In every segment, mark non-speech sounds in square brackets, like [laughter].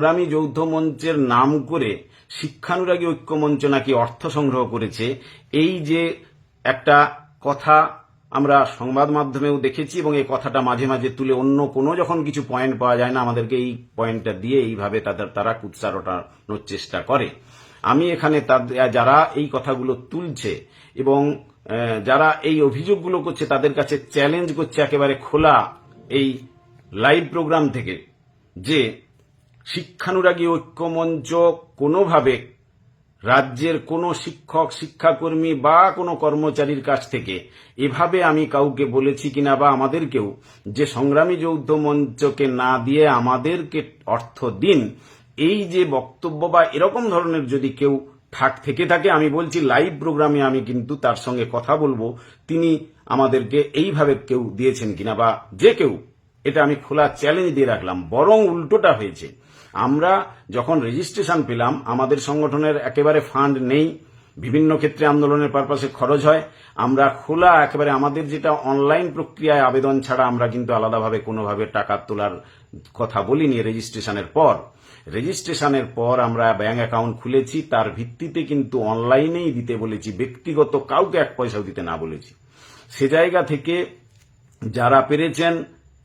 সংগ্রামী যৌথ মঞ্চের নাম করে শিক্ষানুরাগী ঐক্য মঞ্চ নাকি অর্থ সংগ্রহ করেছে, এই যে একটা কথা আমরা সংবাদ মাধ্যমেও দেখেছি এবং এই কথাটা মাঝে মাঝে তুলে অন্য কোনো যখন কিছু পয়েন্ট পাওয়া যায় না, আমাদেরকে এই পয়েন্টটা দিয়ে এইভাবে তাদের, তারা কুৎসা রটানোর চেষ্টা করে। আমি এখানে যারা এই কথাগুলো তুলছে এবং যারা এই অভিযোগগুলো করছে, তাদের কাছে চ্যালেঞ্জ করছে একেবারে খোলা এই লাইভ প্রোগ্রাম থেকে যে শিক্ষানুরাগী ঐক্যমঞ্চ কোনোভাবে রাজ্যের কোনো শিক্ষক, শিক্ষাকর্মী বা কোনো কর্মচারীর কাছ থেকে এভাবে আমি কাউকে বলেছি কিনা বা আমাদেরকেও যে সংগ্রামী যৌথ মঞ্চকে না দিয়ে আমাদেরকে অর্থ দিন, এই যে বক্তব্য বা এরকম ধরনের যদি কেউ থাক, থেকে থাকে, আমি বলছি লাইভ প্রোগ্রামে আমি কিন্তু তার সঙ্গে কথা বলব, তিনি আমাদেরকে এইভাবে কেউ দিয়েছেন কিনা বা যে কেউ, এটা আমি খোলা চ্যালেঞ্জ দিয়ে রাখলাম, বরং উল্টোটা হয়েছে। আমরা যখন রেজিস্ট্রেশন পেলাম, আমাদের সংগঠনের একেবারে ফান্ড নেই, বিভিন্ন ক্ষেত্রে আন্দোলনের পারপাসে খরচ হয়, আমরা খোলা একেবারে আমাদের যেটা অনলাইন প্রক্রিয়ায় আবেদন ছাড়া আমরা কিন্তু আলাদাভাবে কোনোভাবে টাকা তোলার কথা বলিনি রেজিস্ট্রেশনের পর। রেজিস্ট্রেশনের পর আমরা ব্যাংক অ্যাকাউন্ট খুলেছি, তার ভিত্তিতে কিন্তু অনলাইনেই দিতে বলেছি, ব্যক্তিগত কাউকে এক পয়সাও দিতে না বলেছি। সে জায়গা থেকে যারা পেরেছেন,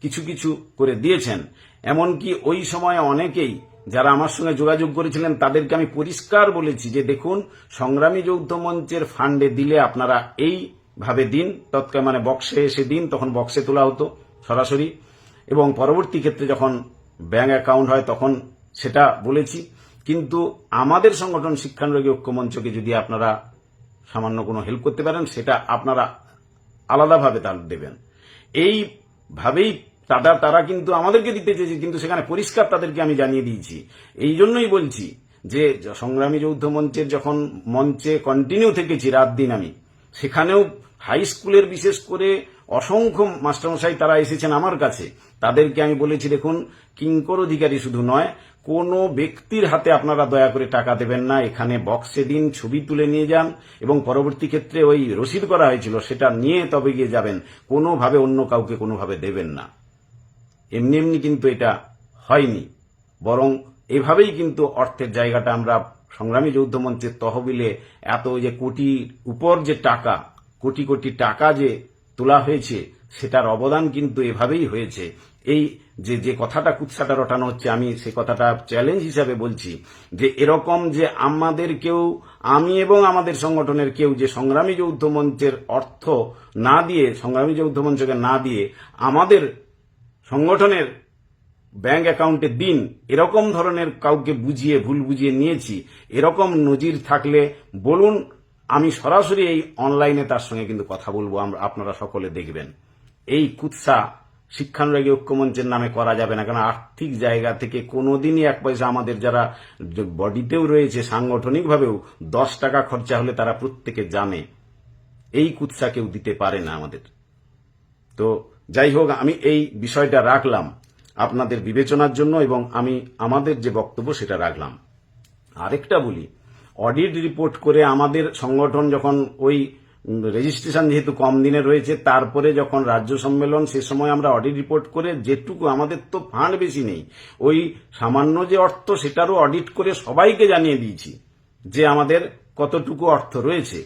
কিছু কিছু করে দিয়েছেন এমনকি ওই সময় অনেকেই যারা আমার সঙ্গে যোগাযোগ করেছিলেন, তাদেরকে আমি পরিষ্কার বলেছি যে দেখুন, সংগ্রামী যৌথ মঞ্চের ফান্ডে দিলে আপনারা এইভাবে দিন, তৎকাল মানে বক্সে এসে দিন, তখন বক্সে তোলা হতো সরাসরি। এবং পরবর্তী ক্ষেত্রে যখন ব্যাংক অ্যাকাউন্ট হয়, তখন সেটা বলেছি। কিন্তু আমাদের সংগঠন শিক্ষানুরাগী ঐক্য মঞ্চকে যদি আপনারা সামান্য কোনো হেল্প করতে পারেন, সেটা আপনারা আলাদাভাবে তার দেবেন। এইভাবেই তারা তারা কিন্তু আমাদেরকে দিতে চেয়েছে, কিন্তু সেখানে পরিষ্কার তাদেরকে আমি জানিয়ে দিয়েছি। এই জন্যই বলছি যে, সংগ্রামী যৌথ মঞ্চের যখন মঞ্চে কন্টিনিউ থেকেছি রাত দিন আমি, সেখানেও হাই স্কুলের বিশেষ করে অসংখ্য মাস্টারমশাই তারা এসেছেন আমার কাছে। তাদেরকে আমি বলেছি, দেখুন, কিঙ্কর অধিকারী শুধু নয়, কোনো ব্যক্তির হাতে আপনারা দয়া করে টাকা দেবেন না। এখানে বক্সে দিন, ছবি তুলে নিয়ে যান এবং পরবর্তী ক্ষেত্রে ওই রসিদ করা হয়েছিল, সেটা নিয়ে তবে গিয়ে যাবেন। কোনোভাবে অন্য কাউকে কোনোভাবে দেবেন না। এমনি এমনি কিন্তু এটা হয়নি। বরং এভাবেই কিন্তু অর্থের জায়গাটা আমরা সংগ্রামী যৌথ মঞ্চের তহবিলে এত যে কোটি উপর যে টাকা, কোটি কোটি টাকা যে তোলা হয়েছে, সেটার অবদান কিন্তু এভাবেই হয়েছে। এই যে যে কথাটা কুৎসাটা রটানো হচ্ছে, আমি সে কথাটা চ্যালেঞ্জ হিসাবে বলছি যে, এরকম যে আমাদের কেউ, আমি এবং আমাদের সংগঠনের কেউ যে সংগ্রামী যৌথ মঞ্চের অর্থ না দিয়ে, সংগ্রামী যৌথ মঞ্চকে না দিয়ে আমাদের সংগঠনের ব্যাংক অ্যাকাউন্টে দিন, এরকম ধরনের কাউকে বুঝিয়ে, ভুল বুঝিয়ে নিয়েছি, এরকম নজির থাকলে বলুন, আমি সরাসরি এই অনলাইনে তার সঙ্গে কিন্তু কথা বলব আপনারা সকলে দেখবেন। এই কুৎসা শিক্ষানুরাগী ঐক্যমঞ্চের নামে করা যাবে না, কারণ আর্থিক জায়গা থেকে কোনোদিনই এক পয়সা আমাদের যারা বডিতেও রয়েছে সাংগঠনিকভাবেও, দশ টাকা খরচা হলে তারা প্রত্যেকে জানে, এই কুৎসা কেউ দিতে পারে না আমাদের। তো যাই হোক আমি এই বিষয়টা রাখলাম আপনাদের বিবেচনার জন্য এবং আমি আমাদের যে বক্তব্য সেটা রাখলাম। আরেকটা বলি, অডিট রিপোর্ট করে আমাদের সংগঠন যখন ওই রেজিস্ট্রেশন যেহেতু কম দিনে রয়েছে, তারপরে যখন রাজ্য সম্মেলন, সে সময় আমরা অডিট রিপোর্ট করে যেটুকু আমাদের তো ফান্ড বেশি নেই, ওই সামান্য যে অর্থ সেটারও অডিট করে সবাইকে জানিয়ে দিয়েছি যে আমাদের কতটুকু অর্থ রয়েছে।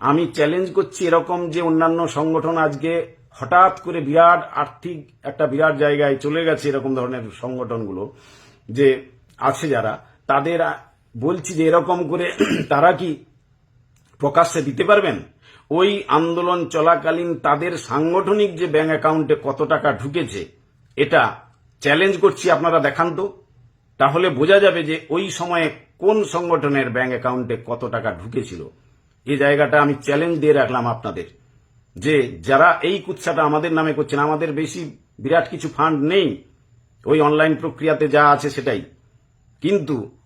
আমি চ্যালেঞ্জ করছি এরকম যে অন্যান্য সংগঠন আজকে হঠাৎ করে বিরাট আর্থিক একটা বিরাট জায়গায় চলে গেছে এরকম ধরনের সংগঠনগুলো, যে আছে যারা, তাদের বলছি যে এরকম করে [clears throat] তারা কি প্রকাশ্যে দিতে পারবেন? ওই আন্দোলন চলাকালীন তাদের সাংগঠনিক যে ব্যাংক অ্যাকাউন্টে কত টাকা ঢুকেছে, এটা চ্যালেঞ্জ করছি আপনারা দেখান তো। তাহলে বোঝা যাবে যে ওই সময়ে কোন সংগঠনের ব্যাংক অ্যাকাউন্টে কত টাকা ঢুকেছিল। এই জায়গাটা আমি চ্যালেঞ্জ দিয়ে রাখলাম আপনাদের। যে যারা এই কুৎসাটা আমাদের নামে করছেন, আমাদের বেশি বিরাট কিছু ফান্ড নেই। ওই অনলাইন প্রক্রিয়াতে যা আছে সেটাই। কিন্তু